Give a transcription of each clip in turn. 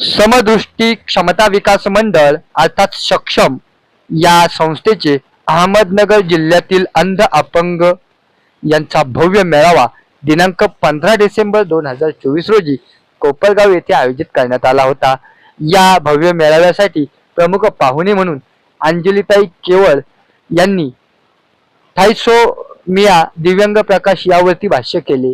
समदृष्टी क्षमता विकास मंडळ अर्थात सक्षम या संस्थेचे अहमदनगर जिल्ह्यातील अंध अपंग यांचा भव्य मेळावा दिनांक पंधरा डिसेंबर दोन हजार चोवीस रोजी कोपरगाव येथे आयोजित करण्यात आला होता. या भव्य मेळाव्यासाठी प्रमुख पाहुणे म्हणून अंजलीताई केवळ यांनी थायसोमिया दिव्यांग प्रकाश यावरती भाष्य केले.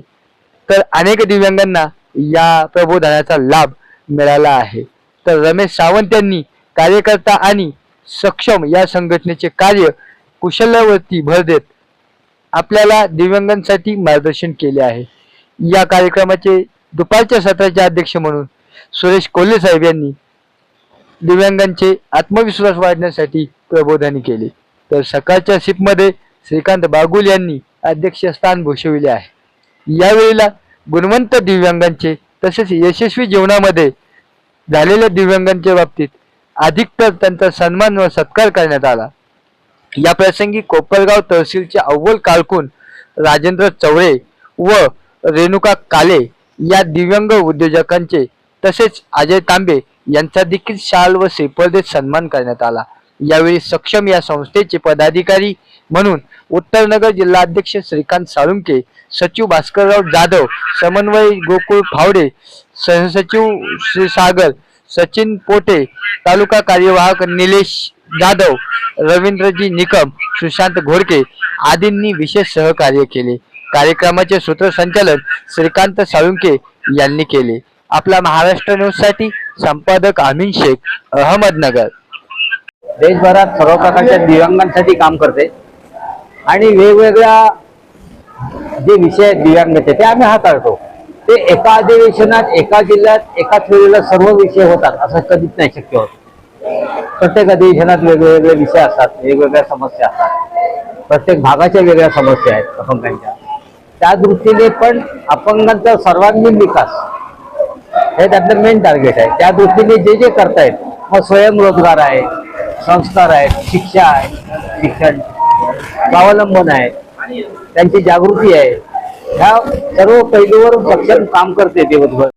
तर अनेक दिव्यांगांना या प्रबोधनाचा लाभ मिळाला आहे. तर रमेश सावंत यांनी कार्यकर्ता आणि सक्षम या संघटनेचे कार्य कुशल्यावरती भर देत आपल्याला दिव्यांगांसाठी मार्गदर्शन केले आहे. या कार्यक्रमाचे दुपारच्या सत्राचे अध्यक्ष म्हणून सुरेश कोल्हे साहेब यांनी दिव्यांगांचे आत्मविश्वास वाढण्यासाठी प्रबोधन केले. तर सकाळच्या शिपमध्ये श्रीकांत बागुल यांनी अध्यक्षस्थान भूषविले आहे. यावेळेला गुणवंत दिव्यांगांचे तसेच यशस्वी जीवनामध्ये झालेल्या दिव्यांगांच्या बाबतीत अधिकतर त्यांचा सन्मान व सत्कार करण्यात आला. या प्रसंगी कोपरगाव तहसीलचे अव्वल कारकून राजेंद्र चवळे व रेणुका काले या दिव्यांग उद्योजकांचे तसेच अजय तांबे यांचा देखील शाल व श्रीफळ देत सन्मान करण्यात आला. यावेळी सक्षम या संस्थेचे पदाधिकारी म्हणून उत्तरनगर जिल्हाध्यक्ष श्रीकांत साळुंके सचिव भास्करराव जाधव समन्वय गोकुळ फावडे सहसचिव श्री सागर सचिन पोटे तालुका कार्यवाहक निलेश जाधव रवींद्रजी निकम सुशांत घोडके आदींनी विशेष सहकार्य केले. कार्यक्रमाचे सूत्रसंचालन श्रीकांत साळुंके यांनी केले. आपला महाराष्ट्र न्यूजसाठी संपादक अमीन शेख अहमदनगर. देशभरात सर्व प्रकारच्या दिव्यांगांसाठी काम करते. आणि वेगवेगळ्या जे विषय आहेत दिव्यांगाचे ते आम्ही हाताळतो. ते एका अधिवेशनात एका जिल्ह्यात एकाच वेळेला सर्व विषय होतात असं कधीच नाही शक्य होत. प्रत्येक अधिवेशनात वेगवेगळे विषय असतात वेगवेगळ्या समस्या असतात. प्रत्येक भागाच्या वेगळ्या समस्या आहेत अपंगांच्या. त्या दृष्टीने पण अपंगांचा सर्वांगीण विकास हे त्यातलं मेन टार्गेट आहे. त्या दृष्टीने जे जे करतायत मग स्वयंरोजगार आहे संस्कार आहेत शिक्षा आहे शिक्षण स्वावलंबन आहे त्यांची जागृती आहे. ह्या सर्व पैलूवर सक्षम काम करते दिवसभर.